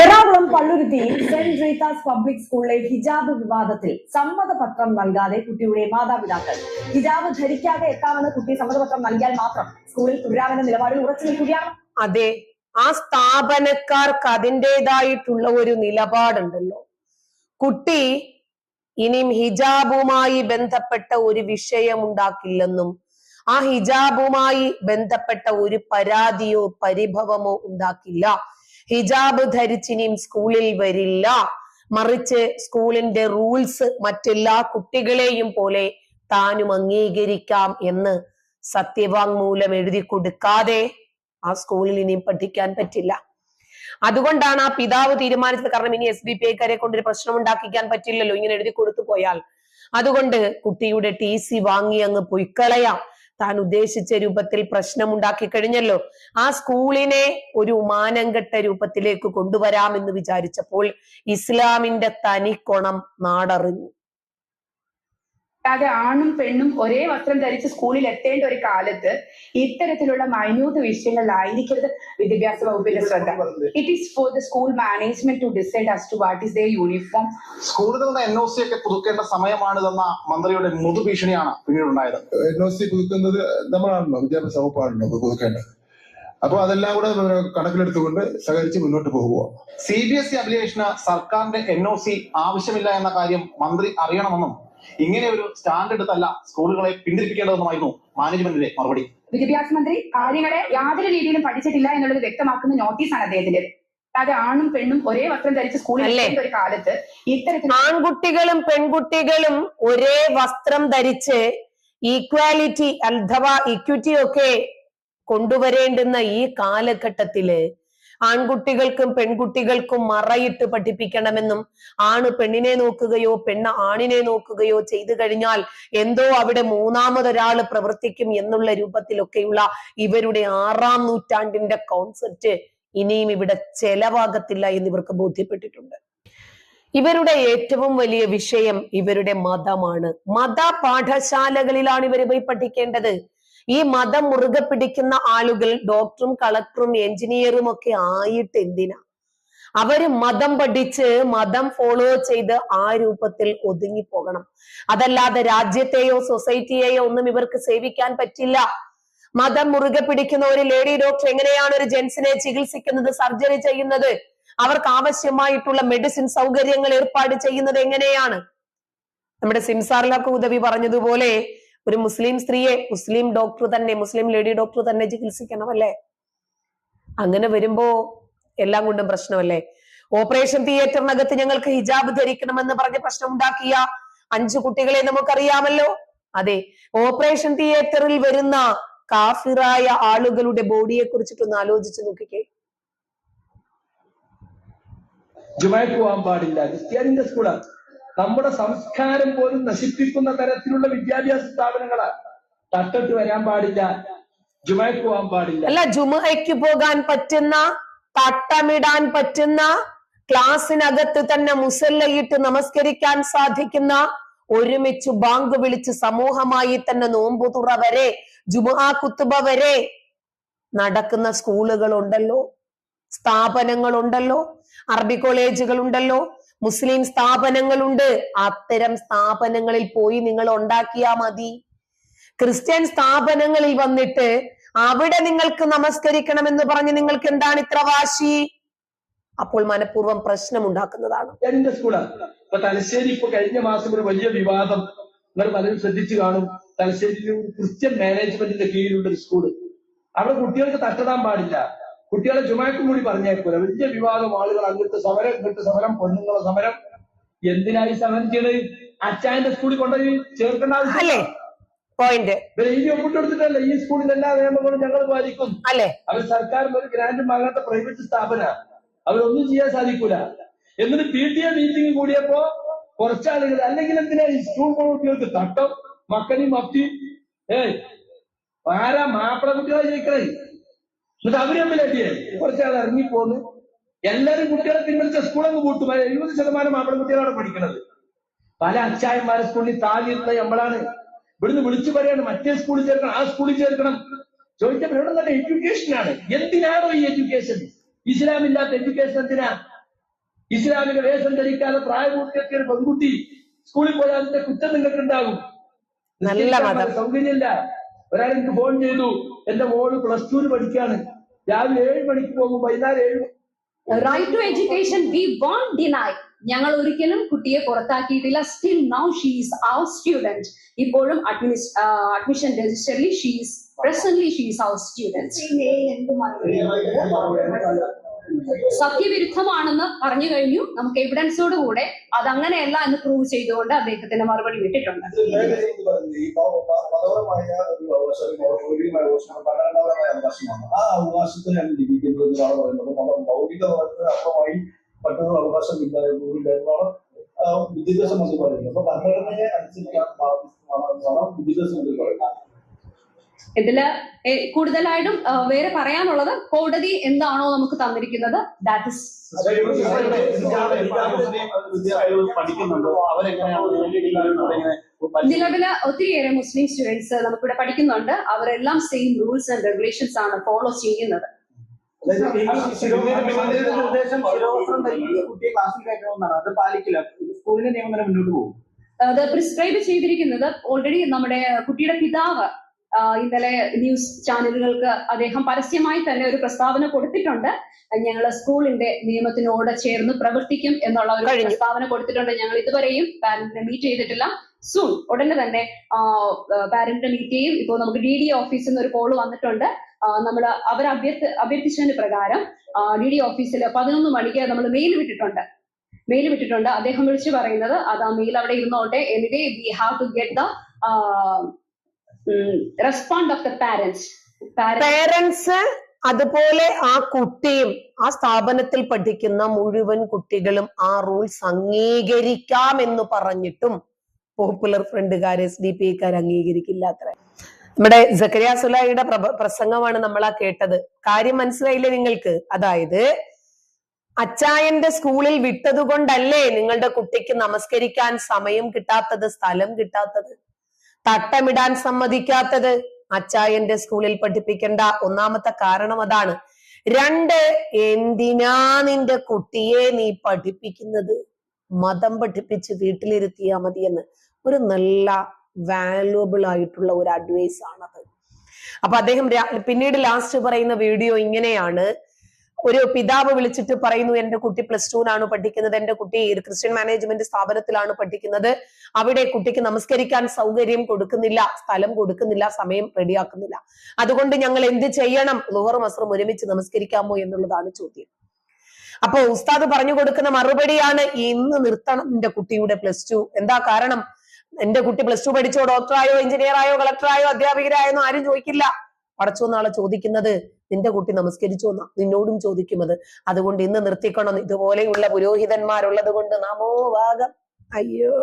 എറണാകുളം പള്ളുരുത്തിയിൽ saint Rita's public സ്കൂളിലെ ഹിജാബ് വിവാദത്തിൽ സമ്മതപത്രം നൽകാതെ കുട്ടിയുടെ മാതാപിതാക്കൾ. ഹിജാബ് ധരിക്കാതെ എത്താമെന്ന് കുട്ടി സമ്മതപത്രം നൽകിയാൽ മാത്രം സ്കൂളിൽ തുടരാമെന്ന നിലപാടിൽ ഉറച്ചു നിൽക്കുകയാണ്. അതെ ആ സ്ഥാപനക്കാർക്ക് അതിന്റെതായിട്ടുള്ള ഒരു നിലപാടുണ്ടല്ലോ. കുട്ടി ഇനിയും ഹിജാബുമായി ബന്ധപ്പെട്ട ഒരു വിഷയമുണ്ടാക്കില്ലെന്നും ആ ഹിജാബുമായി ബന്ധപ്പെട്ട ഒരു പരാതിയോ പരിഭവമോ ഉണ്ടാക്കില്ല. ഹിജാബ് ധരിച്ചിനിയും സ്കൂളിൽ വരില്ല. മറിച്ച് സ്കൂളിന്റെ റൂൾസ് മറ്റെല്ലാ കുട്ടികളെയും പോലെ താനും അംഗീകരിക്കാം എന്ന് സത്യവാങ്മൂലം എഴുതി കൊടുക്കാതെ ആ സ്കൂളിൽ ഇനിയും പഠിക്കാൻ പറ്റില്ല. അതുകൊണ്ടാണ് ആ പിതാവ് തീരുമാനിച്ചത്. കാരണം ഇനി എസ് ബി പി ഐക്കാരെ കൊണ്ടൊരു പ്രശ്നം ഉണ്ടാക്കിക്കാൻ പറ്റില്ലല്ലോ. ഇങ്ങനെ എഴുതി കൊടുത്തു പോയാൽ. അതുകൊണ്ട് കുട്ടിയുടെ ടി സി വാങ്ങി അങ്ങ് പൊയ്ക്കളയാം. താൻ ഉദ്ദേശിച്ച രൂപത്തിൽ പ്രശ്നമുണ്ടാക്കി കഴിഞ്ഞല്ലോ. ആ സ്കൂളിനെ ഒരു മാനംകെട്ട രൂപത്തിലേക്ക് കൊണ്ടുവരാമെന്ന് വിചാരിച്ചപ്പോൾ ഇസ്ലാമിന്റെ തനിക്കൊണം നാടറിഞ്ഞു. അല്ലാതെ ആണും പെണ്ണും ഒരേ വസ്ത്രം ധരിച്ച് സ്കൂളിൽ എത്തേണ്ട ഒരു കാലത്ത് ഇത്തരത്തിലുള്ള മൈന്യൂട്ട് വിഷയങ്ങളിലായിരിക്കരുത് വിദ്യാഭ്യാസ വകുപ്പിന്റെ ശ്രദ്ധ. It is for the school management to decide as to what is the uniform സ്കൂളുകളുടെ എൻ ഒ സി ഒക്കെ പുതുക്കേണ്ട സമയമാണിതെന്ന മന്ത്രിയുടെ മുതുഭീഷണിയാണ് പിന്നീട് ഉണ്ടായത് എൻ ഒ സി പുതുക്കുന്നത് നമ്മളാണല്ലോ വിദ്യാഭ്യാസ വകുപ്പാണല്ലോ പുതുക്കേണ്ടത്. അപ്പൊ അതെല്ലാം കൂടെ കണക്കിലെടുത്തുകൊണ്ട് സഹകരിച്ച് മുന്നോട്ട് പോകുക. സി ബി എസ് ഇ അപ്ലിക്കേഷന് സർക്കാരിന്റെ എൻ ഒ സി ആവശ്യമില്ല എന്ന കാര്യം മന്ത്രി അറിയണമെന്നും ഇങ്ങനെ ഒരു സ്റ്റാൻഡേർഡ് എടുത്തല്ല സ്കൂളുകളെ പിന്തിരിപ്പിക്കേണ്ടതെന്നുമായിരുന്നു മാനേജ്മെന്റിന്റെ മറുപടി വിദ്യാഭ്യാസ മന്ത്രി കാര്യങ്ങളെ യാതൊരു രീതിയിലും പഠിച്ചിട്ടില്ല എന്നുള്ളത് വ്യക്തമാക്കുന്ന നോട്ടീസാണ് അദ്ദേഹത്തിന്റെ അല്ലാതെ ആണും പെണ്ണും ഒരേ വസ്ത്രം ധരിച്ച് സ്കൂളിൽ അല്ലേ? ഒരു കാലത്ത് ഇത്തരത്തിൽ ആൺകുട്ടികളും പെൺകുട്ടികളും ഒരേ വസ്ത്രം ധരിച്ച് ഈക്വാലിറ്റി അഥവാ ഇക്വിറ്റി ഒക്കെ കൊണ്ടുവരേണ്ടുന്ന ഈ കാലഘട്ടത്തിൽ ആൺകുട്ടികൾക്കും പെൺകുട്ടികൾക്കും മറയിട്ട് പഠിപ്പിക്കണമെന്നും ആണ് പെണ്ണിനെ നോക്കുകയോ പെണ്ണ് ആണിനെ നോക്കുകയോ ചെയ്തു കഴിഞ്ഞാൽ എന്തോ അവിടെ മൂന്നാമതൊരാൾ പ്രവർത്തിക്കും എന്നുള്ള രൂപത്തിലൊക്കെയുള്ള ഇവരുടെ ആറാം നൂറ്റാണ്ടിന്റെ കോൺസെപ്റ്റ് ഇനിയും ഇവിടെ ചെലവാകത്തില്ല എന്ന് ഇവർക്ക് ബോധ്യപ്പെട്ടിട്ടുണ്ട്. ഇവരുടെ ഏറ്റവും വലിയ വിഷയം ഇവരുടെ മതമാണ്. മത പാഠശാലകളിലാണ് ഇവർ പോയി പഠിക്കേണ്ടത്. ഈ മതം മുറുകെ പിടിക്കുന്ന ആളുകൾ ഡോക്ടറും കളക്ടറും എഞ്ചിനീയറും ഒക്കെ ആയിട്ട് എന്തിനാ? അവർ മതം പഠിച്ച് മതം ഫോളോ ചെയ്ത് ആ രൂപത്തിൽ ഒതുങ്ങി പോകണം. അതല്ലാതെ രാജ്യത്തെയോ സൊസൈറ്റിയെയോ ഒന്നും ഇവർക്ക് സേവിക്കാൻ പറ്റില്ല. മതം മുറുകെ പിടിക്കുന്ന ഒരു ലേഡി ഡോക്ടർ എങ്ങനെയാണ് ഒരു ജെൻസിനെ ചികിത്സിക്കുന്നത് സർജറി ചെയ്യുന്നത്? അവർക്ക് ആവശ്യമായിട്ടുള്ള മെഡിസിൻ സൗകര്യങ്ങൾ ഏർപ്പാട് ചെയ്യുന്നത് എങ്ങനെയാണ്? നമ്മുടെ സിംസാറിലൊക്കെ ഉദവി പറഞ്ഞതുപോലെ ഒരു മുസ്ലിം സ്ത്രീയെ മുസ്ലിം ഡോക്ടർ തന്നെ മുസ്ലിം ലേഡി ഡോക്ടർ തന്നെ ചികിത്സിക്കണം അല്ലേ അങ്ങനെ വരുമ്പോ എല്ലാം കൊണ്ടും പ്രശ്നമല്ലേ? ഓപ്പറേഷൻ തിയേറ്ററിനകത്ത് ഞങ്ങൾക്ക് ഹിജാബ് ധരിക്കണമെന്ന് പറഞ്ഞ് പ്രശ്നം ഉണ്ടാക്കിയ അഞ്ചു കുട്ടികളെ നമുക്കറിയാമല്ലോ. അതെ ഓപ്പറേഷൻ തിയേറ്ററിൽ വരുന്ന കാഫിറായ ആളുകളുടെ ബോഡിയെ കുറിച്ചിട്ടൊന്ന് ആലോചിച്ച് നോക്കിക്കേ. ജുമാക്ക് പോകാൻ പാടില്ല. ക്രിസ്ത്യാനിന്റെ സ്കൂളാണ് നമ്മുടെ സംസ്കാരം പോലും നശിപ്പിക്കുന്ന തരത്തിലുള്ള വിദ്യാഭ്യാസ സ്ഥാപനങ്ങളാണ് തട്ടിട്ട് വരാൻ പാടില്ല ജുമയ്ക്ക് പോകാൻ പാടില്ല. അല്ല ജുമയ്ക്ക് പോകാൻ പറ്റുന്ന തട്ടമിടാൻ പറ്റുന്ന ക്ലാസ്സിനകത്ത് തന്നെ മുസല്ലയിട്ട് നമസ്കരിക്കാൻ സാധിക്കുന്ന ഒരുമിച്ച് ബാങ്ക് വിളിച്ച് സമൂഹമായി തന്നെ നോമ്പുതുറ വരെ ജുമുഅ കുത്തുബ വരെ നടക്കുന്ന സ്കൂളുകൾ ഉണ്ടല്ലോ സ്ഥാപനങ്ങൾ ഉണ്ടല്ലോ അറബി കോളേജുകൾ ഉണ്ടല്ലോ മുസ്ലിം സ്ഥാപനങ്ങളുണ്ട്. അത്തരം സ്ഥാപനങ്ങളിൽ പോയി നിങ്ങൾ ഉണ്ടാക്കിയാ മതി. ക്രിസ്ത്യൻ സ്ഥാപനങ്ങളിൽ വന്നിട്ട് അവിടെ നിങ്ങൾക്ക് നമസ്കരിക്കണം എന്ന് പറഞ്ഞ് നിങ്ങൾക്ക് എന്താണ് ഇത്ര വാശി? അപ്പോൾ മനഃപൂർവം പ്രശ്നം ഉണ്ടാക്കുന്നതാണ് എന്റെ സ്കൂളാണ് തലശ്ശേരി ഇപ്പൊ കഴിഞ്ഞ മാസം ഒരു വലിയ വിവാദം. നിങ്ങൾ പലരും ശ്രദ്ധിച്ചു കാണും. തലശ്ശേരിയിൽ ക്രിസ്ത്യൻ മാനേജ്മെന്റിന്റെ കീഴിലുള്ള ഒരു സ്കൂൾ. അവിടെ കുട്ടികൾക്ക് തട്ടിടാൻ പാടില്ല. കുട്ടികളെ ചുമക്കും കൂടി പറഞ്ഞേക്കൂല. വലിയ വിവാദം. ആളുകൾ അങ്ങോട്ട് സമരം ഇങ്ങോട്ട് സമരം പെണ്ണുങ്ങളെ സമരം. എന്തിനായി സമരം ചെയ്യണത്? അച്ചായന്റെ സ്കൂളിൽ കൊണ്ടുപോയി ചേർക്കേണ്ട ആവശ്യമില്ല പോയിന്റ്. ഒപ്പിട്ടെടുത്തിട്ടല്ല ഈ സ്കൂളിൽ എല്ലാ നിയമങ്ങളും ഞങ്ങൾ പാലിക്കും. അല്ലേ? അവർ സർക്കാരിന് ഒരു ഗ്രാൻഡും വാങ്ങാത്ത പ്രൈവറ്റ് സ്ഥാപന. അവരൊന്നും ചെയ്യാൻ സാധിക്കൂല. എന്നിട്ട് പി ടി എ മീറ്റിംഗ് കൂടിയപ്പോ കുറച്ചാളുകൾ അല്ലെങ്കിൽ എന്തിനാ ഈ സ്കൂൾ കുട്ടികൾക്ക് തട്ടം മക്കനും മത്തി? ഏ ആരാ മാപ്പിള കുട്ടികളെ ജയിക്കണേ? എന്നിട്ട് അവർ തമ്മിലടിയേ കുറച്ചാൾ ഇറങ്ങിപ്പോന്ന് എല്ലാരും കുട്ടികളെ പിൻവലിച്ച സ്കൂളങ്ങ് പൂട്ടും. എഴുപത് ശതമാനം മാപ്പിള കുട്ടികളാണ് പഠിക്കുന്നത്. പല അച്ചായന്മാരെ സ്കൂളിൽ താഴെയുള്ള നമ്മളാണ്. ഇവിടുന്ന് വിളിച്ചു പറയാണ് മറ്റേ സ്കൂളിൽ ചേർക്കണം ആ സ്കൂളിൽ ചേർക്കണം. ചോദിച്ചപ്പോൾ ഇവിടെ നല്ല എഡ്യൂക്കേഷൻ ആണ്. എന്തിനാണോ ഈ എഡ്യൂക്കേഷൻ ഇസ്ലാമില്ലാത്ത എഡ്യൂക്കേഷൻ എന്തിനാ? ഇസ്ലാമിക വേഷം ധരിക്കാതെ പ്രായപൂർത്തിയൊക്കെ ഒരു പെൺകുട്ടി സ്കൂളിൽ പോയാൽ അതിന്റെ കുറ്റം നിങ്ങൾക്ക് ഉണ്ടാകും നല്ല. സൗകര്യമില്ല. ഒരാൾ എനിക്ക് ഫോൺ ചെയ്തു എന്റെ മോൾ പ്ലസ് ടുവിന് പഠിക്കാണ്. രാവിലെ ഏഴ് മണിക്ക് പോകും വൈകുന്നേരം ഏഴ് right to education we won't deny ഞങ്ങൾ ഒരിക്കലും കുട്ടിയെ പുറത്താക്കിയിട്ടില്ല. Still now she's our student ഇപ്പോഴും അഡ്മിഷൻ രജിസ്റ്ററിൽ she's presently she's our student സത്യവിരുദ്ധമാണെന്ന് പറഞ്ഞു കഴിഞ്ഞു നമുക്ക് എവിഡൻസോട് കൂടെ അത് അങ്ങനെയല്ല എന്ന് പ്രൂവ് ചെയ്തുകൊണ്ട് അദ്ദേഹത്തിന് മറുപടി വിട്ടിട്ടുണ്ട് ആ അവകാശത്തിനാണ് ലഭിക്കുന്നത് എന്നാണ് പറയുന്നത് മതം മൗലികമായിട്ട് അർത്ഥമായി മറ്റൊരു അവകാശം ഇല്ല ഇല്ല എന്നാണ് ആ, വിദ്യാഭ്യാസ മന്ത്രി പറയുന്നത് അപ്പൊ ഭരണഘടനയെ അനുസരിക്കാൻ ബാധ്യസ്ഥമാണ് വിദ്യാഭ്യാസ പറയുന്നത് ഇതിൽ കൂടുതലായിട്ടും വേറെ പറയാനുള്ളത് കോടതി എന്താണോ നമുക്ക് തന്നിരിക്കുന്നത് ദാറ്റ് ഇസ് നിലവിൽ ഒത്തിരിയേറെ മുസ്ലിം സ്റ്റുഡൻസ് നമുക്കിവിടെ പഠിക്കുന്നുണ്ട്. അവരെല്ലാം സെയിം റൂൾസ് ആൻഡ് റെഗുലേഷൻസ് ആണ് ഫോളോ ചെയ്യുന്നത്. അത് പാലിക്കില്ല. സ്കൂളിന്റെ മുന്നോട്ട് പോകും. അത് പ്രിസ്ക്രൈബ് ചെയ്തിരിക്കുന്നത് ഓൾറെഡി നമ്മുടെ കുട്ടിയുടെ പിതാവ് ഇന്നലെ ന്യൂസ് ചാനലുകൾക്ക് അദ്ദേഹം പരസ്യമായി തന്നെ ഒരു പ്രസ്താവന കൊടുത്തിട്ടുണ്ട്. ഞങ്ങൾ സ്കൂളിന്റെ നിയമത്തിനോട് ചേർന്ന് പ്രവർത്തിക്കും എന്നുള്ള ഒരു പ്രസ്താവന കൊടുത്തിട്ടുണ്ട്. ഞങ്ങൾ ഇതുവരെയും പാരന്റിനെ മീറ്റ് ചെയ്തിട്ടില്ല. സൂൺ ഉടനെ തന്നെ പാരന്റിനെ മീറ്റ് ചെയ്യും. ഇപ്പോൾ നമുക്ക് ഡി ഡി ഓഫീസിൽ നിന്ന് ഒരു കോൾ വന്നിട്ടുണ്ട് നമ്മൾ അവർ അഭ്യർത്ഥ അഭ്യർത്ഥിച്ചതിന് പ്രകാരം ഡി ഡി ഓഫീസിൽ പതിനൊന്ന് മണിക്ക് നമ്മൾ മെയിൽ വിട്ടിട്ടുണ്ട്. മെയിൽ വിട്ടിട്ടുണ്ട്. അദ്ദേഹം വിളിച്ചു പറയുന്നത് അത് ആ മെയിൽ അവിടെ ഇരുന്നോട്ടെ. Anyway we have to get the respond of the parents parents അതുപോലെ ആ കുട്ടിയും ആ സ്ഥാപനത്തിൽ പഠിക്കുന്ന മുഴുവൻ കുട്ടികളും ആ റൂൾസ് അംഗീകരിക്കാം എന്ന് പറഞ്ഞിട്ടും പോപ്പുലർ ഫ്രണ്ടുകാർ എസ് ഡി പി കാർ അംഗീകരിക്കില്ല അത്ര. നമ്മുടെ ജക്കരിയ സുലായിയുടെ പ്രസംഗമാണ് നമ്മൾ ആ കേട്ടത്. കാര്യം മനസ്സിലായില്ലേ നിങ്ങൾക്ക്? അതായത് അച്ചായന്റെ സ്കൂളിൽ വിട്ടതുകൊണ്ടല്ലേ നിങ്ങളുടെ കുട്ടിക്ക് നമസ്കരിക്കാൻ സമയം കിട്ടാത്തത് സ്ഥലം കിട്ടാത്തത്? തട്ടമിടാൻ സമ്മതിക്കാത്തത് അച്ചായന്റെ സ്കൂളിൽ പഠിപ്പിക്കേണ്ട ഒന്നാമത്തെ കാരണം അതാണ്. രണ്ട് എന്തിനാ നിന്റെ കുട്ടിയെ നീ പഠിപ്പിക്കുന്നത്? മതം പഠിപ്പിച്ച് വീട്ടിലിരുത്തിയാ മതിയെന്ന്. ഒരു നല്ല വാല്യുവബിൾ ആയിട്ടുള്ള ഒരു അഡ്വൈസ് ആണത്. അപ്പൊ അദ്ദേഹം പിന്നീട് ലാസ്റ്റ് പറയുന്ന വീഡിയോ ഇങ്ങനെയാണ്. ഒരു പിതാവ് വിളിച്ചിട്ട് പറയുന്നു എന്റെ കുട്ടി പ്ലസ് ടുവിനാണ് പഠിക്കുന്നത്. എന്റെ കുട്ടി ക്രിസ്ത്യൻ മാനേജ്മെന്റ് സ്ഥാപനത്തിലാണ് പഠിക്കുന്നത്. അവിടെ കുട്ടിക്ക് നമസ്കരിക്കാൻ സൗകര്യം കൊടുക്കുന്നില്ല സ്ഥലം കൊടുക്കുന്നില്ല സമയം റെഡിയാക്കുന്നില്ല. അതുകൊണ്ട് ഞങ്ങൾ എന്ത് ചെയ്യണം? ലുഹറും അസ്റും ഒരുമിച്ച് നമസ്കരിക്കാമോ എന്നുള്ളതാണ് ചോദ്യം. അപ്പൊ ഉസ്താദ് പറഞ്ഞു കൊടുക്കുന്ന മറുപടിയാണ് ഇന്ന് നിർത്തണം എന്റെ കുട്ടിയുടെ പ്ലസ് ടു. എന്താ കാരണം? എന്റെ കുട്ടി പ്ലസ് ടു പഠിച്ചോ? ഡോക്ടറായോ എഞ്ചിനീയറായോ കളക്ടറായോ അധ്യാപികരായോ ആരും ചോദിക്കില്ല. പഠിച്ചോ നാളെ ചോദിക്കുന്നത്. നിന്റെ കുട്ടി നമസ്കരിച്ചു എന്നാ നിന്നോടും ചോദിക്കുമത്. അതുകൊണ്ട് ഇന്ന് നിർത്തിക്കണം ഇതുപോലെയുള്ള പുരോഹിതന്മാരുള്ളത് കൊണ്ട് നമോ ഭാഗം അയ്യോ.